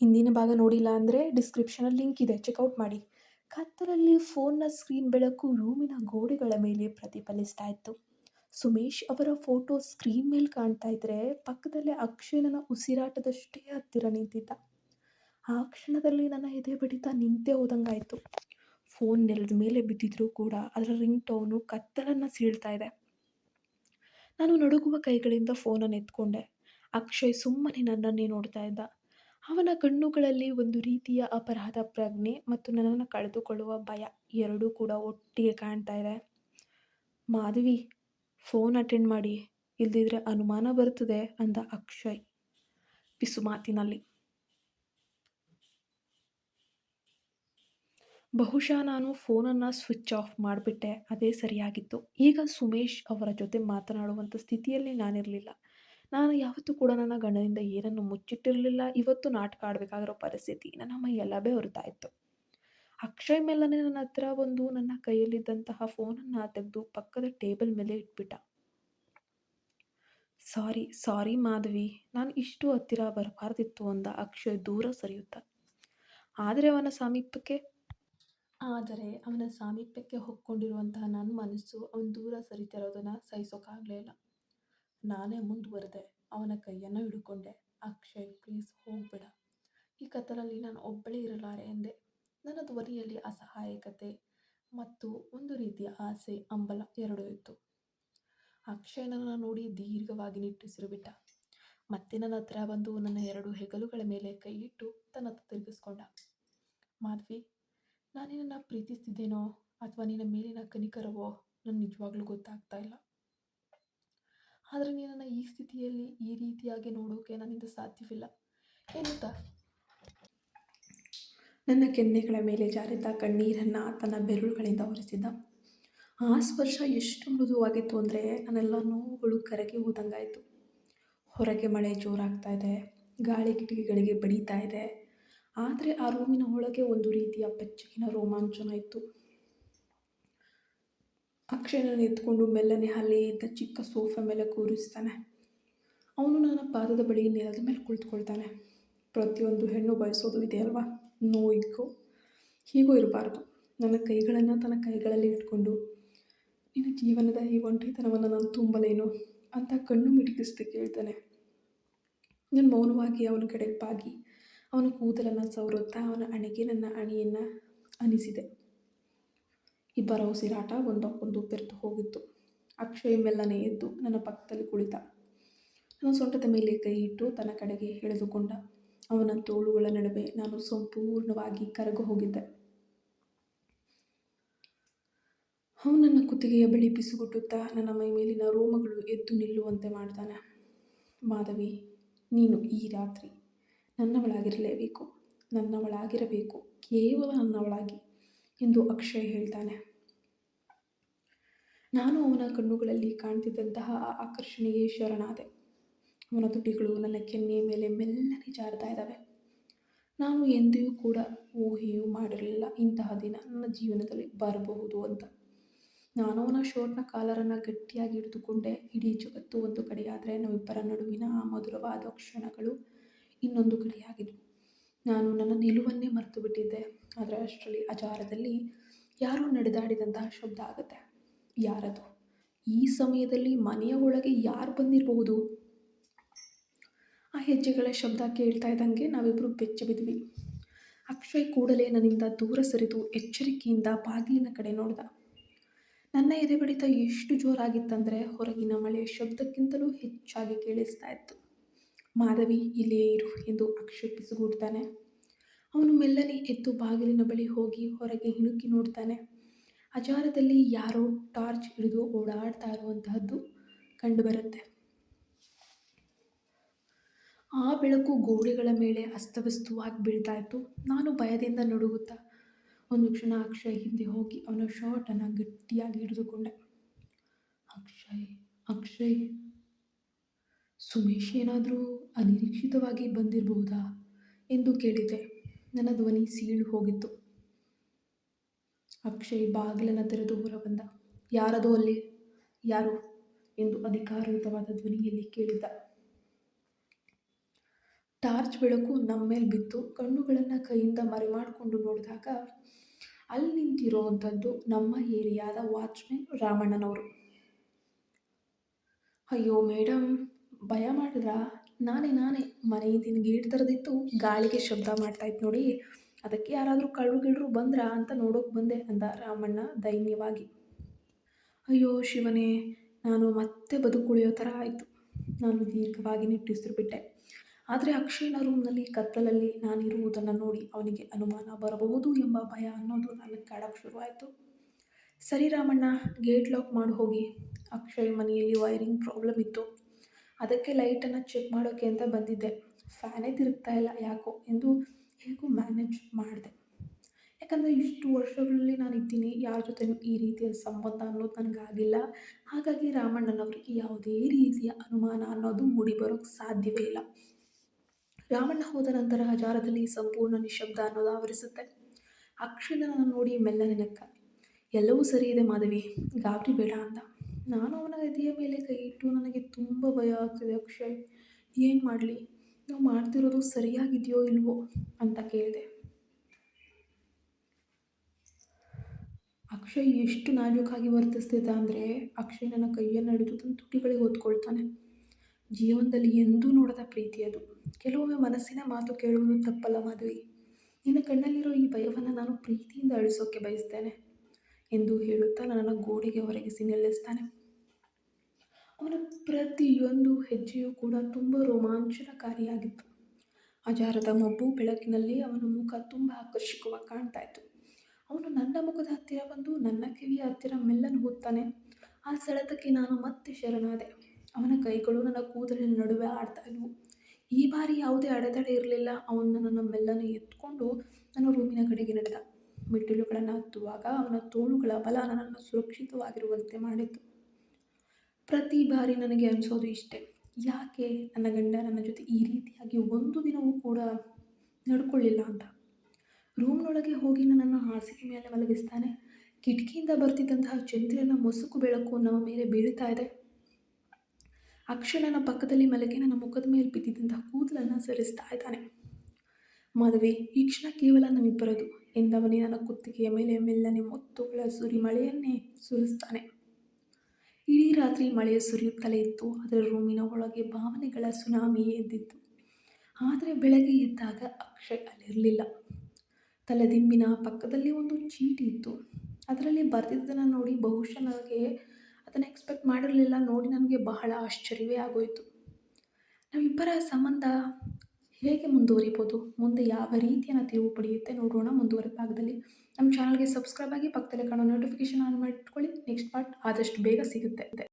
ಹಿಂದಿನ ಭಾಗ ನೋಡಿಲ್ಲ ಅಂದರೆ ಡಿಸ್ಕ್ರಿಪ್ಷನಲ್ಲಿ ಲಿಂಕ್ ಇದೆ ಚೆಕ್ಔಟ್ ಮಾಡಿ. ಕತ್ತಲಲ್ಲಿ ಫೋನ್ನ ಸ್ಕ್ರೀನ್ ಬೆಳಕು ರೂಮಿನ ಗೋಡೆಗಳ ಮೇಲೆ ಪ್ರತಿಫಲಿಸ್ತಾ ಇತ್ತು ಸುಮೇಶ್ ಅವರ ಫೋಟೋ ಸ್ಕ್ರೀನ್ ಮೇಲೆ ಕಾಣ್ತಾ ಇದ್ರೆ ಪಕ್ಕದಲ್ಲೇ ಅಕ್ಷಯನ ಉಸಿರಾಟದಷ್ಟೇ ಹತ್ತಿರ ನಿಂತಿದ್ದ. ಆ ಕ್ಷಣದಲ್ಲಿ ನನ್ನ ಎದೆ ಬಡಿತ ನಿಂತೇ ಹೋದಂಗಾಯಿತು. ಫೋನ್ ನೆಲದ ಮೇಲೆ ಬಿದ್ದಿದ್ರೂ ಕೂಡ ಅದರ ರಿಂಗ್ ಟೋನು ಕತ್ತಲನ್ನು ಸೀಳ್ತಾ ಇದೆ. ನಾನು ನಡುಗುವ ಕೈಗಳಿಂದ ಫೋನನ್ನು ಎತ್ಕೊಂಡೆ. ಅಕ್ಷಯ್ ಸುಮ್ಮನೆ ನನ್ನನ್ನೇ ನೋಡ್ತಾ ಇದ್ದ. ಅವನ ಕಣ್ಣುಗಳಲ್ಲಿ ಒಂದು ರೀತಿಯ ಅಪರಾಧ ಪ್ರಜ್ಞೆ ಮತ್ತು ನನ್ನನ್ನು ಕಳೆದುಕೊಳ್ಳುವ ಭಯ ಎರಡೂ ಕೂಡ ಒಟ್ಟಿಗೆ ಕಾಣ್ತಾ ಇದೆ. ಮಾಧವಿ ಫೋನ್ ಅಟೆಂಡ್ ಮಾಡಿ. ಇಲ್ದಿದ್ರೆ ಅನುಮಾನ ಬರುತ್ತದೆ ಅಂದ ಅಕ್ಷಯ್. ಪಿಸುಮಾತಿನಲ್ಲಿ ಬಹುಶಃ ನಾನು ಫೋನನ್ನು ಸ್ವಿಚ್ ಆಫ್ ಮಾಡಿಬಿಟ್ಟೆ, ಅದೇ ಸರಿಯಾಗಿತ್ತು. ಈಗ ಸುಮೇಶ್ ಅವರ ಜೊತೆ ಮಾತನಾಡುವಂಥ ಸ್ಥಿತಿಯಲ್ಲಿ ನಾನಿರಲಿಲ್ಲ. ನಾನು ಯಾವತ್ತೂ ಕೂಡ ನನ್ನ ಗಂಡನಿಂದ ಏನನ್ನು ಮುಚ್ಚಿಟ್ಟಿರಲಿಲ್ಲ. ಇವತ್ತು ನಾಟಕ ಆಡಬೇಕಾಗಿರೋ ಪರಿಸ್ಥಿತಿ ನನ್ನ ಮೈ ಎಲ್ಲವೇ ಹೊರತಾ ಇತ್ತು. ಅಕ್ಷಯ್ ಮೇಲನೆ ನನ್ನ ಹತ್ರ ಬಂದು ನನ್ನ ಕೈಯಲ್ಲಿದ್ದಂತಹ ಫೋನನ್ನು ತೆಗೆದು ಪಕ್ಕದ ಟೇಬಲ್ ಮೇಲೆ ಇಟ್ಬಿಟ್ಟ. ಸಾರಿ ಸಾರಿ ಮಾಧವಿ, ನಾನು ಇಷ್ಟು ಹತ್ತಿರ ಬರಬಾರ್ದಿತ್ತು ಅಂದ ಅಕ್ಷಯ್ ದೂರ ಸರಿಯುತ್ತ. ಆದರೆ ಅವನ ಸಾಮೀಪ್ಯಕ್ಕೆ ಆದರೆ ಅವನ ಸಾಮೀಪ್ಯಕ್ಕೆ ಹೊಕ್ಕೊಂಡಿರುವಂತಹ ನನ್ನ ಮನಸ್ಸು ಅವನು ದೂರ ಸರಿತಿರೋದನ್ನು ಸಹಿಸೋಕ್ಕಾಗಲೇ ಇಲ್ಲ. ನಾನೇ ಮುಂದುವರೆದೆ, ಅವನ ಕೈಯನ್ನು ಹಿಡ್ಕೊಂಡೆ. ಅಕ್ಷಯ್ ಪ್ಲೀಸ್ ಹೋಗ್ಬೇಡ. ಈ ಕತ್ತಲಲ್ಲಿ ನಾನು ಒಬ್ಬಳೇ ಇರಲಾರೆ ಎಂದೆ. ನನ್ನ ಧ್ವನಿಯಲ್ಲಿ ಅಸಹಾಯಕತೆ ಮತ್ತು ಒಂದು ರೀತಿಯ ಆಸೆ ಅಂಬಲ ಎರಡೂ ಇತ್ತು. ಅಕ್ಷಯನನ್ನು ನೋಡಿ ದೀರ್ಘವಾಗಿ ನಿಟ್ಟುಸಿರು ಬಿಟ್ಟ. ಮತ್ತೆ ನನ್ನ ಹತ್ರ ಬಂದು ನನ್ನ ಎರಡು ಹೆಗಲುಗಳ ಮೇಲೆ ಕೈ ಇಟ್ಟು ತನ್ನ ತಿರುಗಿಸ್ಕೊಂಡ. ಮಾಧವಿ ನಾನು ನಿನ್ನನ್ನು ಪ್ರೀತಿಸ್ತಿದ್ದೇನೋ ಅಥವಾ ನಿನ್ನ ಮೇಲಿನ ಕನಿಕರವೋ ನನಗೆ ನಿಜವಾಗ್ಲೂ ಗೊತ್ತಾಗ್ತಾ ಇಲ್ಲ. ಆದರೆ ನೀನನ್ನು ಈ ಸ್ಥಿತಿಯಲ್ಲಿ ಈ ರೀತಿಯಾಗಿ ನೋಡೋಕೆ ನನ್ನಿಂದ ಸಾಧ್ಯವಿಲ್ಲ. ಎನ್ನುತ್ತಾ? ನನ್ನ ಕೆನ್ನೆಗಳ ಮೇಲೆ ಜಾರಿದ್ದ ಕಣ್ಣೀರನ್ನು ತನ್ನ ಬೆರಳುಗಳಿಂದ ಒರೆಸಿದ್ದ ಆ ಸ್ಪರ್ಶ ಎಷ್ಟು ಮೃದುವಾಗಿತ್ತು ಅಂದರೆ ನನ್ನೆಲ್ಲ ನೋವುಗಳು ಕರಗಿ ಹೋದಂಗಾಯಿತು. ಹೊರಗೆ ಮಳೆ ಜೋರಾಗ್ತಾ ಇದೆ, ಗಾಳಿ ಕಿಟಕಿಗಳಿಗೆ ಬಡಿತಾ ಇದೆ. ಆದರೆ ಆ ರೂಮಿನ ಒಳಗೆ ಒಂದು ರೀತಿಯ ಬೆಚ್ಚಗಿನ ರೋಮಾಂಚನ ಇತ್ತು. ಅಕ್ಷಯನನ್ನು ಎತ್ಕೊಂಡು ಮೆಲ್ಲನೆ ಅಲ್ಲಿ ಇದ್ದ ಚಿಕ್ಕ ಸೋಫಾ ಮೇಲೆ ಕೂರಿಸ್ತಾನೆ. ಅವನು ನನ್ನ ಪಾದದ ಬಳಿ ನೆಲದ ಮೇಲೆ ಕುಳಿತುಕೊಳ್ತಾನೆ. ಪ್ರತಿಯೊಂದು ಹೆಣ್ಣು ಬಯಸೋದು ಇದೆ ಅಲ್ವಾ? ನೋಯಿಗೂ? ಹೀಗೂ ಇರಬಾರ್ದು. ನನ್ನ ಕೈಗಳನ್ನು ತನ್ನ ಕೈಗಳಲ್ಲಿ ಇಟ್ಕೊಂಡು, ನಿನ್ನ ಜೀವನದ ಈ ಒಂಟಿತನವನ್ನು ನಾನು ತುಂಬಲೇನು? ಅಂತ ಕಣ್ಣು ಮಿಟುಕಿಸ್ದೆ ಕೇಳ್ತಾನೆ. ನಾನು ಮೌನವಾಗಿ ಅವನ ಕಡೆ ಬಾಗಿ, ಅವನ ಕೂದಲನ್ನು ಸವರುತ್ತಾ ಅವನ ಅಣೆಗೆ ನನ್ನ ಅಣಿಯನ್ನು ಅನಿಸಿದೆ. ಇಬ್ಬರ ಉಸಿರಾಟ ಒಂದಕ್ಕೊಂದು ಬೆರೆತು ಹೋಗಿತ್ತು. ಅಕ್ಷಯ್ ಮೆಲ್ಲನೆ ಎದ್ದು ನನ್ನ ಪಕ್ಕದಲ್ಲಿ ಕುಳಿತ. ನನ್ನ ಸೊಂಟದ ಮೇಲೆ ಕೈ ಇಟ್ಟು ತನ್ನ ಕಡೆಗೆ ಎಳೆದುಕೊಂಡ. ಅವನ ತೋಳುಗಳ ನಡುವೆ ನಾನು ಸಂಪೂರ್ಣವಾಗಿ ಕರಗು ಹೋಗಿದ್ದೆ. ಅವನನ್ನ ನನ್ನ ಕುತ್ತಿಗೆಯ ಬಳಿ ಬಿಸುಗುಟ್ಟುತ್ತಾ ನನ್ನ ಮೈ ಮೇಲಿನ ರೋಮಗಳು ಎದ್ದು ನಿಲ್ಲುವಂತೆ ಮಾಡ್ತಾನೆ. ಮಾಧವಿ, ನೀನು ಈ ರಾತ್ರಿ ನನ್ನವಳಾಗಿರಲೇಬೇಕು. ನನ್ನವಳಾಗಿರಬೇಕು. ಕೇವಲ ನನ್ನವಳಾಗಿ ಎಂದು ಅಕ್ಷಯ್ ಹೇಳ್ತಾನೆ. ನಾನು ಅವನ ಕಣ್ಣುಗಳಲ್ಲಿ ಕಾಣ್ತಿದ್ದಂತಹ ಆಕರ್ಷಣೆಗೆ ಶರಣಾದೆ ಅವನ ತುಟಿಗಳು ನನ್ನ ಕೆನ್ನೆಯ ಮೇಲೆ ಮೆಲ್ಲನೆ ಜಾರ್ತಾ ಇದ್ದಾವೆ ನಾನು ಎಂದಿಗೂ ಕೂಡ ಊಹೆಯೂ ಮಾಡಿರಲಿಲ್ಲ ಇಂತಹ ದಿನ ನನ್ನ ಜೀವನದಲ್ಲಿ ಬರಬಹುದು ಅಂತ. ನಾನು ಅವನ ಶೋರ್ಟ್ನ ಕಾಲರನ್ನು ಗಟ್ಟಿಯಾಗಿ ಹಿಡಿದುಕೊಂಡೆ. ಇಡೀ ಜಗತ್ತು ಒಂದು ಕಡೆಯಾದರೆ ನಾವಿಬ್ಬರ ನಡುವಿನ ಆ ಮಧುರವಾದ ಕ್ಷಣಗಳು ಇನ್ನೊಂದು ಕಡೆಯಾಗಿದ್ವು. ನಾನು ನನ್ನ ನಿಲುವನ್ನೇ ಮರೆತು ಬಿಟ್ಟಿದ್ದೆ ಆದರೆ ಅಷ್ಟರಲ್ಲಿ ಅಜಾರದಲ್ಲಿ ಯಾರೋ ನಡೆದಾಡಿದಂತಹ ಶಬ್ದ ಆಗುತ್ತೆ. ಯಾರದು? ಈ ಸಮಯದಲ್ಲಿ ಮನೆಯ ಒಳಗೆ ಯಾರು ಬಂದಿರಬಹುದು? ಆ ಹೆಜ್ಜೆಗಳ ಶಬ್ದ ಕೇಳ್ತಾ ಇದ್ದಂಗೆ ನಾವಿಬ್ಬರು ಬೆಚ್ಚ ಬಿದ್ವಿ. ಅಕ್ಷಯ್ ಕೂಡಲೇ ನನ್ನಿಂದ ದೂರ ಸರಿದು ಎಚ್ಚರಿಕೆಯಿಂದ ಬಾಗಿಲಿನ ಕಡೆ ನೋಡಿದ. ನನ್ನ ಎದೆ ಬಡಿತ ಎಷ್ಟು ಜೋರಾಗಿತ್ತಂದರೆ ಹೊರಗಿನ ಮಳೆಯ ಶಬ್ದಕ್ಕಿಂತಲೂ ಹೆಚ್ಚಾಗಿ ಕೇಳಿಸ್ತಾ ಇತ್ತು. ಮಾಧವಿ ಇಲ್ಲೇ ಇರು ಎಂದು ಅಕ್ಷಯ್ ಆಕ್ಷೇಪಿಸಿಗುಡ್ತಾನೆ ಅವನು ಮೆಲ್ಲನೆ ಎದ್ದು ಬಾಗಿಲಿನ ಬಳಿ ಹೋಗಿ ಹೊರಗೆ ಹಿಣುಕಿ ನೋಡ್ತಾನೆ. ಅಜಾರದಲ್ಲಿ ಯಾರೋ ಟಾರ್ಚ್ ಹಿಡಿದು ಓಡಾಡ್ತಾ ಇರುವಂತಹದ್ದು ಕಂಡುಬರುತ್ತೆ. ಆ ಬೆಳಕು ಗೋಡೆಗಳ ಮೇಲೆ ಅಸ್ತವ್ಯಸ್ತವಾಗಿ ಬೀಳ್ತಾ ಇತ್ತು ನಾನು ಭಯದಿಂದ ನಡುಗುತ್ತಾ ಒಂದು ಕ್ಷಣ ಅಕ್ಷಯ್ ಹಿಂದೆ ಹೋಗಿ ಅವನ ಶರ್ಟನ್ನು ಗಟ್ಟಿಯಾಗಿ ಹಿಡಿದುಕೊಂಡೆ. ಅಕ್ಷಯ್ ಅಕ್ಷಯ್. ಸುಮೇಶ್ ಏನಾದರೂ ಅನಿರೀಕ್ಷಿತವಾಗಿ ಬಂದಿರಬಹುದಾ ಎಂದು ಕೇಳಿದೆ ನನ್ನ ಧ್ವನಿ ಸೀಳು ಹೋಗಿತ್ತು. ಅಕ್ಷಯ್ ಬಾಗಿಲನ್ನು ತೆರೆದು ಹೊರ ಬಂದ. ಯಾರದೋ ಅಲ್ಲಿ, ಯಾರು ಎಂದು ಅಧಿಕಾರಯುತವಾದ ಧ್ವನಿಯಲ್ಲಿ ಕೇಳಿದ್ದ. ಟಾರ್ಚ್ ಬೆಳಕು ನಮ್ಮ ಮೇಲೆ ಬಿತ್ತು. ಕಣ್ಣುಗಳನ್ನು ಕೈಯಿಂದ ಮರೆಮಾಡಿಕೊಂಡು ನೋಡಿದಾಗ ಅಲ್ಲಿ ನಿಂತಿರೋವಂಥದ್ದು ನಮ್ಮ ಏರಿಯಾದ ವಾಚ್ಮೆನ್ ರಾಮಣ್ಣನವರು. ಅಯ್ಯೋ ಮೇಡಮ್ ಭಯ ಮಾಡಿದ್ರ? ನಾನೇ ನಾನೇ. ಮನೆಯಿಂದ ಗೇಟ್ ತರದಿತ್ತು. ಗಾಳಿಗೆ ಶಬ್ದ ಮಾಡ್ತಾಯಿತ್ತು ನೋಡಿ. ಅದಕ್ಕೆ ಯಾರಾದರೂ ಕಳ್ಳರು ಗಿಳ್ಳರು ಬಂದ್ರಾ ಅಂತ ನೋಡೋಕೆ ಬಂದೆ ಅಂದ ರಾಮಣ್ಣ ದೈನ್ಯವಾಗಿ ಅಯ್ಯೋ ಶಿವನೇ, ನಾನು ಮತ್ತೆ ಬದುಕುಳಿಯೋ ಥರ ಆಯಿತು. ನಾನು ದೀರ್ಘವಾಗಿ ನಿಟ್ಟುಸಿರು ಬಿಟ್ಟೆ ಆದರೆ ಅಕ್ಷಯನ ರೂಮ್ನಲ್ಲಿ ಕತ್ತಲಲ್ಲಿ ನಾನಿರುವುದನ್ನು ನೋಡಿ ಅವನಿಗೆ ಅನುಮಾನ ಬರಬಹುದು ಎಂಬ ಭಯ ಅನ್ನೋದು ನನಗೆ ಕಾಡೋಕ್ಕೆ ಶುರುವಾಯಿತು. ಸರಿ ರಾಮಣ್ಣ, ಗೇಟ್ ಲಾಕ್ ಮಾಡಿ ಹೋಗಿ. ಅಕ್ಷಯ್ ಮನೆಯಲ್ಲಿ ವೈರಿಂಗ್ ಪ್ರಾಬ್ಲಮ್ ಇತ್ತು. ಅದಕ್ಕೆ ಲೈಟನ್ನು ಚೆಕ್ ಮಾಡೋಕ್ಕೆ ಅಂತ ಬಂದಿದ್ದೆ. ಫ್ಯಾನೇ ತಿರುಗ್ತಾ ಇಲ್ಲ ಯಾಕೋ ಎಂದು ಹೇಗೂ ಮ್ಯಾನೇಜ್ ಮಾಡಿದೆ. ಯಾಕಂದರೆ ಇಷ್ಟು ವರ್ಷಗಳಲ್ಲಿ ನಾನು ಇದ್ದೀನಿ, ಯಾರ ಜೊತೆನೂ ಈ ರೀತಿಯ ಸಂಬಂಧ ಅನ್ನೋದು ನನಗಾಗಿಲ್ಲ. ಹಾಗಾಗಿ ರಾಮಣ್ಣನವರಿಗೆ ಯಾವುದೇ ರೀತಿಯ ಅನುಮಾನ ಅನ್ನೋದು ಮೂಡಿ ಬರೋಕ್ಕೆ ಸಾಧ್ಯವೇ ಇಲ್ಲ. ರಾಮಣ್ಣ ಹೋದ ನಂತರ ಹಜಾರದಲ್ಲಿ ಸಂಪೂರ್ಣ ನಿಶಬ್ದ ಅನ್ನೋದು ಆವರಿಸುತ್ತೆ. ಅಕ್ಷರನ ನೋಡಿ ಮೆಲ್ಲ ನೆನಕ ಎಲ್ಲವೂ ಸರಿ ಇದೆ ಮಾಧವಿ, ಗಾಬರಿ ಬೇಡ ಅಂತ. ನಾನು ಅವನ ಎದೆಯ ಮೇಲೆ ಕೈ ಇಟ್ಟು ನನಗೆ ತುಂಬ ಭಯ ಆಗ್ತಿದೆ ಅಕ್ಷಯ್. ಏನು ಮಾಡಲಿ? ನಾವು ಮಾಡ್ತಿರೋದು ಸರಿಯಾಗಿದೆಯೋ ಇಲ್ವೋ ಅಂತ ಕೇಳಿದೆ. ಅಕ್ಷಯ್ ಎಷ್ಟು ನಾಜೂಕಾಗಿ ವರ್ತಿಸ್ತಿದ್ದ ಅಂದರೆ ಅಕ್ಷಯ್ ನನ್ನ ಕೈಯನ್ನು ಹಿಡಿದು ತನ್ನ ತುಟಿಗಳಿಗೆ ಹೊತ್ಕೊಳ್ತಾನೆ. ಜೀವನದಲ್ಲಿ ಎಂದೂ ನೋಡದ ಪ್ರೀತಿ ಅದು. ಕೆಲವೊಮ್ಮೆ ಮನಸ್ಸಿನ ಮಾತು ಕೇಳುವುದು ತಪ್ಪಲ್ಲ ಮಾಧುರಿ ನಿನ್ನ ಕಣ್ಣಲ್ಲಿರೋ ಈ ಭಯವನ್ನು ನಾನು ಪ್ರೀತಿಯಿಂದ ಅಳಿಸೋಕೆ ಬಯಸ್ತೇನೆ ಎಂದು ಹೇಳುತ್ತಾ ನನ್ನನ್ನು ಗೋಡೆಗೆ ಹೊರಗಿಸಿ ನಿಲ್ಲಿಸ್ತಾನೆ. ಅವನ ಪ್ರತಿಯೊಂದು ಹೆಜ್ಜೆಯೂ ಕೂಡ ತುಂಬ ರೋಮಾಂಚನಕಾರಿಯಾಗಿತ್ತು. ಅಜಾರದ ಮಬ್ಬು ಬೆಳಕಿನಲ್ಲಿ ಅವನ ಮುಖ ತುಂಬ ಆಕರ್ಷಕವಾಗಿ ಕಾಣ್ತಾ ಇತ್ತು ಅವನು ನನ್ನ ಮುಖದ ಹತ್ತಿರ ಬಂದು ನನ್ನ ಕಿವಿಯ ಹತ್ತಿರ ಮೆಲ್ಲನು ಹೋಗ್ತಾನೆ. ಆ ಸೆಳೆತಕ್ಕೆ ನಾನು ಮತ್ತೆ ಶರಣಾದೆ. ಅವನ ಕೈಗಳು ನನ್ನ ಕೂದಲಿನ ನಡುವೆ ಆಡ್ತಾ ಇದ್ವು. ಈ ಬಾರಿ ಯಾವುದೇ ಅಡೆತಡೆ ಇರಲಿಲ್ಲ. ಅವನು ನನ್ನನ್ನು ಮೆಲ್ಲನೆ ಎತ್ಕೊಂಡು ನನ್ನ ರೂಮಿನ ಕಡೆಗೆ ನಡೆದ. ಮೆಟ್ಟಿಲುಗಳನ್ನು ಹತ್ತುವಾಗ ಅವನ ತೋಳುಗಳ ಬಲ ನನ್ನನ್ನು ಸುರಕ್ಷಿತವಾಗಿರುವಂತೆ ಮಾಡಿತ್ತು ಪ್ರತಿ ಬಾರಿ ನನಗೆ ಅನಿಸೋದು ಇಷ್ಟೇ. ಯಾಕೆ ನನ್ನ ಗಂಡ ನನ್ನ ಜೊತೆ ಈ ರೀತಿಯಾಗಿ ಒಂದು ದಿನವೂ ಕೂಡ ನಡ್ಕೊಳ್ಳಿಲ್ಲ ಅಂತ. ರೂಮ್ನೊಳಗೆ ಹೋಗಿ ನನ್ನನ್ನು ಹಾಸಿಗೆ ಮೇಲೆ ಮಲಗಿಸ್ತಾನೆ, ಕಿಟಕಿಯಿಂದ ಬರ್ತಿದ್ದಂತಹ ಚಂದ್ರನ ಮೊಸುಕು ಬೆಳಕು ನಮ್ಮ ಮೇಲೆ ಬೀಳ್ತಾ ಇದೆ. ಅಕ್ಷರನ ಪಕ್ಕದಲ್ಲಿ ಮಲಗಿ ನನ್ನ ಮುಖದ ಮೇಲೆ ಬಿದ್ದಿದ್ದಂತಹ ಕೂದಲನ್ನು ಸರಿಸ್ತಾ ಇದ್ದಾನೆ. ಮದುವೆ, ಈ ಕ್ಷಣ ಕೇವಲ ನಮ್ಮಿಬ್ಬರದು ಎಂದವನೇ ನನ್ನ ಕುತ್ತಿಗೆಯ ಮೇಲೆ ಮೆಲ್ಲನೆ ಮುತ್ತುಗಳ ಮಳೆಯನ್ನೇ ಸುರಿಸ್ತಾನೆ. ಇಡೀ ರಾತ್ರಿ ಮಳೆಯ ಸುರಿಯುತ್ತಲೇ ಇತ್ತು. ಅದರ ರೂಮಿನ ಒಳಗೆ ಭಾವನೆಗಳ ಸುನಾಮಿ ಎದ್ದಿತ್ತು. ಆದರೆ ಬೆಳಗ್ಗೆ ಎದ್ದಾಗ ಅಕ್ಷಯ್ ಅಲ್ಲಿರಲಿಲ್ಲ. ತಲೆದಿಂಬಿನ ಪಕ್ಕದಲ್ಲಿ ಒಂದು ಚೀಟಿ ಇತ್ತು. ಅದರಲ್ಲಿ ಬರೆದಿದ್ದನ್ನು ನೋಡಿ ಬಹುಶಃ ನನಗೆ ಅದನ್ನು ಎಕ್ಸ್ಪೆಕ್ಟ್ ಮಾಡಿರಲಿಲ್ಲ. ನೋಡಿ ನನಗೆ ಬಹಳ ಆಶ್ಚರ್ಯವೇ ಆಗೋಯಿತು. ನಾವಿಬ್ಬರ ಸಂಬಂಧ ಹೇಗೆ ಮುಂದುವರಿಬೋದು? ಮುಂದೆ ಯಾವ ರೀತಿಯನ್ನು ತಿರುವು ಪಡೆಯುತ್ತೆ ನೋಡೋಣ ಮುಂದುವರೆದ ಭಾಗದಲ್ಲಿ. ನಮ್ಮ ಚಾನಲ್ಗೆ ಸಬ್ಸ್ಕ್ರೈಬ್ ಆಗಿ ಪಕ್ಕದಲ್ಲಿ ಕಾಣೋ ನೋಟಿಫಿಕೇಷನ್ ಆನ್ ಮಾಡಿಟ್ಕೊಳ್ಳಿ. ನೆಕ್ಸ್ಟ್ ಪಾರ್ಟ್ ಆದಷ್ಟು ಬೇಗ ಸಿಗುತ್ತೆ.